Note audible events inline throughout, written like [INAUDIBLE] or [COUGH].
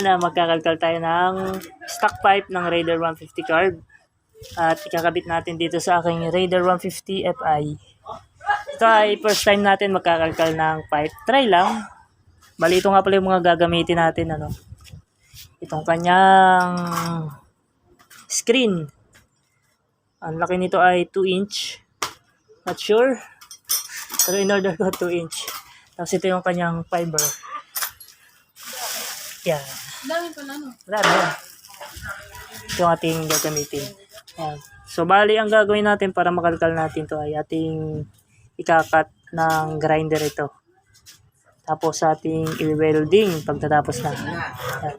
Na, magkakalkal tayo ng stock pipe ng Raider 150 carb. At ikakabit natin dito sa aking Raider 150 Fi. Ito ay first time natin magkakalkal ng pipe. Try lang. Bali, ito nga pala yung mga gagamitin natin. Ano? Itong kanyang screen. Ang laki nito ay 2 inch. Not sure. Pero in order ko 2 inch. Tapos ito yung kanyang fiber. Yan. Dami pa na, no? Yan. Ito yung ating gagamitin. Yan. So, bali, ang gagawin natin para makalkal natin to ay ating ikakat ng grinder ito. Tapos ating i-welding pagtatapos na. Yan.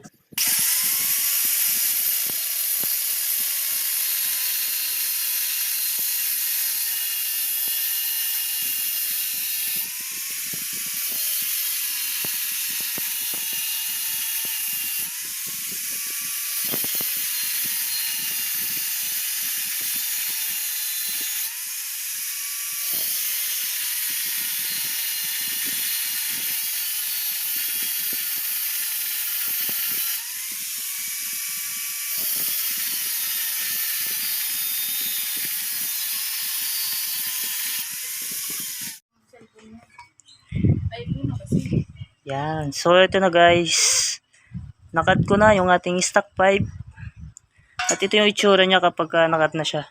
Yan. So, ito na guys. Nakat ko na yung ating stock pipe. At ito yung itsura niya kapag ah, nakat na siya.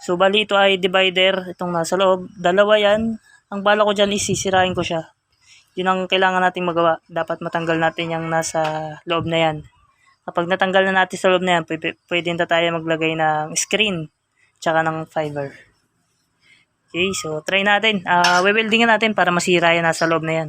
So, bali ito ay divider. Itong nasa loob. Dalawa yan. Ang bala ko dyan is ko siya. Yun ang kailangan nating magawa. Dapat matanggal natin yung nasa loob na yan. Kapag natanggal na natin sa loob na yan, pwede na tayo maglagay ng screen. Tsaka ng fiber. Okay, so try natin. Ah, weweldingin natin para masira yan nasa loob na yan.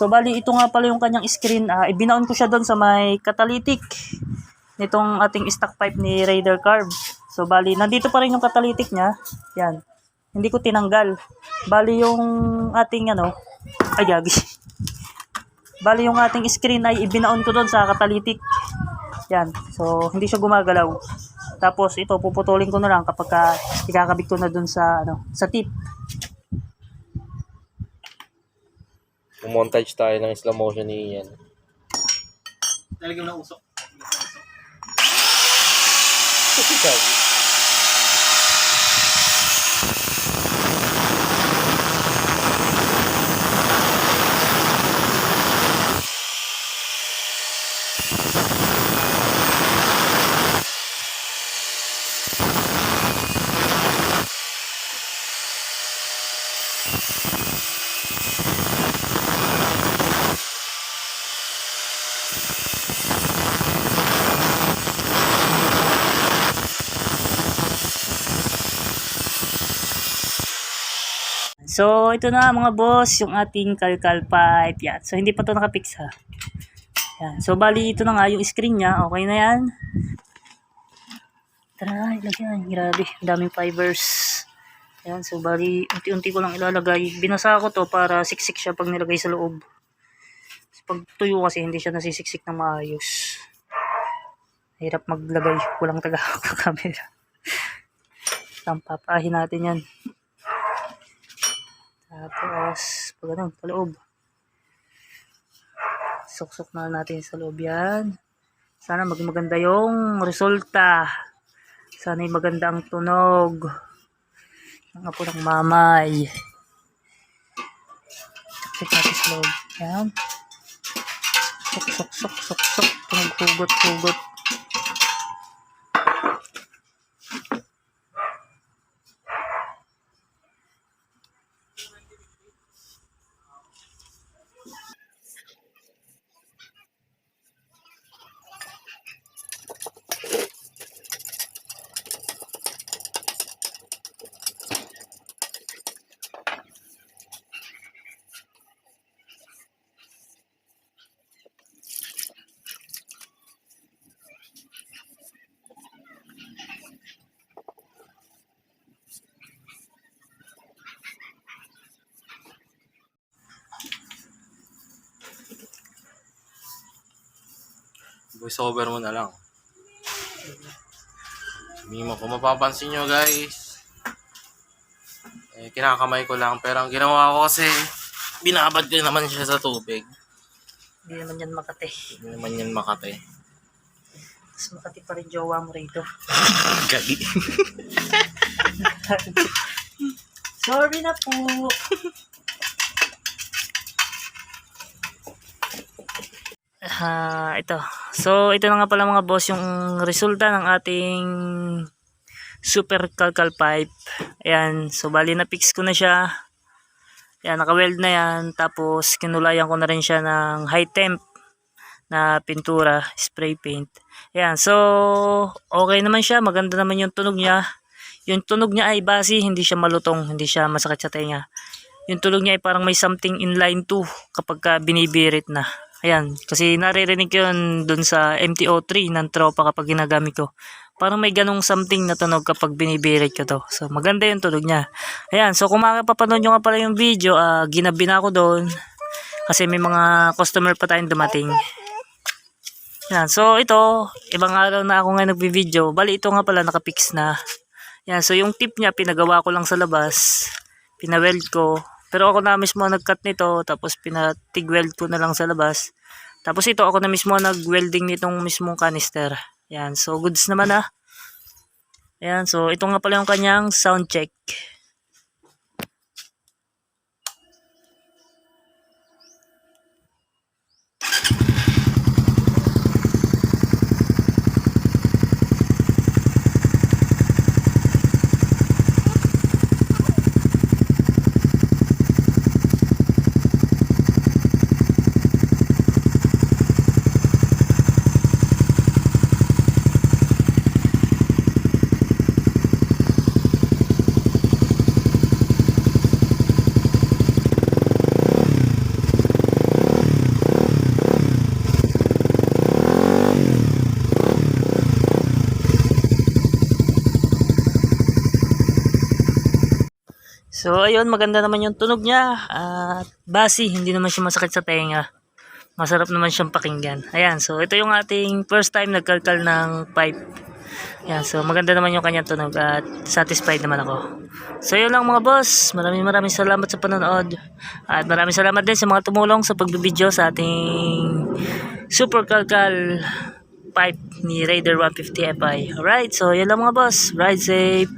So bali ito nga pala yung kanyang screen. Ah, ibinaon ko siya doon sa may catalytic nitong ating stock pipe ni Raider Carb. So bali nandito pa rin yung catalytic niya. Yan. Hindi ko tinanggal. Bali yung ating ano, ay gagi. [LAUGHS] Bali yung ating screen ay ibinaon ko doon sa catalytic. Yan. So hindi siya gumagalaw. Tapos ito puputulin ko na lang kapag ka ikakabit ko na doon sa ano, sa tip. Montage tayo ng slow motion ni Ian. Nalagyan mo ng So, ito na mga boss, yung ating kalkal pipe. Yan. So, hindi pa to nakapix ha. Yan. So, bali ito na nga yung screen niya. Okay na yan. Tara, ilagyan. Grabe, daming fibers. Yan. So, bali, unti-unti ko lang ilalagay. Binasa ko to para siksik siya pag nilagay sa loob. Pag tuyo kasi, hindi siya nasisiksik na maayos. Hirap maglagay. Kulang taga [LAUGHS] sa camera. Tampapahin natin yan. Tapos, pag ganun, paloob. Suksok na natin sa loob yan. Sana maging maganda yung resulta. Sana yung maganda ang tunog. Ang apo ng mamay. Check natin sa loob. Yan. Sok, sok, sok, sok, sok. Tunog, hugot, hugot. Voice over mo na lang. Sabihin mo, kung mapapansin nyo guys, eh, kinakamay ko lang. Pero ang ginawa ko kasi, binabad ko naman siya sa tubig. Hindi naman yan makate. Hindi naman yan makate. Mas makati pa rin jowa mo rito. [LAUGHS] Gali. [LAUGHS] Sorry na po. Ah, ito. So, ito na nga pala mga boss yung resulta ng ating super calcal pipe. Ayan. So, bali na fix ko na siya. Ayan, naka-weld na yan. Tapos, kinulayan ko na rin siya ng high temp na pintura, spray paint. Ayan. So, okay naman siya. Maganda naman yung tunog niya. Yung tunog niya ay basi, hindi siya malutong, hindi siya masakit sa tenga. Yung tunog niya ay parang may something in line 2 kapag ka binibirit na. Ayan, kasi naririnig yun dun sa MTO3 ng tropa kapag ginagamit ko. Parang may ganong something na tunog kapag binibirit ko to. So, maganda yung tunog niya. Ayan, so kung makapapanood nyo nga pala yung video, ah, ginabi na doon. Kasi may mga customer pa tayong dumating. Yan. So, ito, ibang araw na ako nga nagbi-video. Bali, ito nga pala nakapix na. Yan. So, yung tip niya, pinagawa ko lang sa labas. Pinaweld ko. Pero ako na mismo ang nag-cut nito. Tapos, pinatig-weld ko na lang sa labas. Tapos, ito ako na mismo nag-welding nitong mismong canister. Yan. So, goods naman ah. Yan. So, ito nga pala yung kanyang sound check. So, ayun, maganda naman yung tunog niya. At basi, hindi naman siya masakit sa tenga. Masarap naman siyang pakinggan. Ayan, so ito yung ating first time nagkalkal ng pipe. Ayan, so maganda naman yung kanyang tunog at satisfied naman ako. So, yun lang mga boss. Maraming maraming salamat sa panonood. At maraming salamat din sa mga tumulong sa pagbibideo sa ating super kalkal pipe ni Raider 150 FI. Alright, so yun lang mga boss. Ride safe.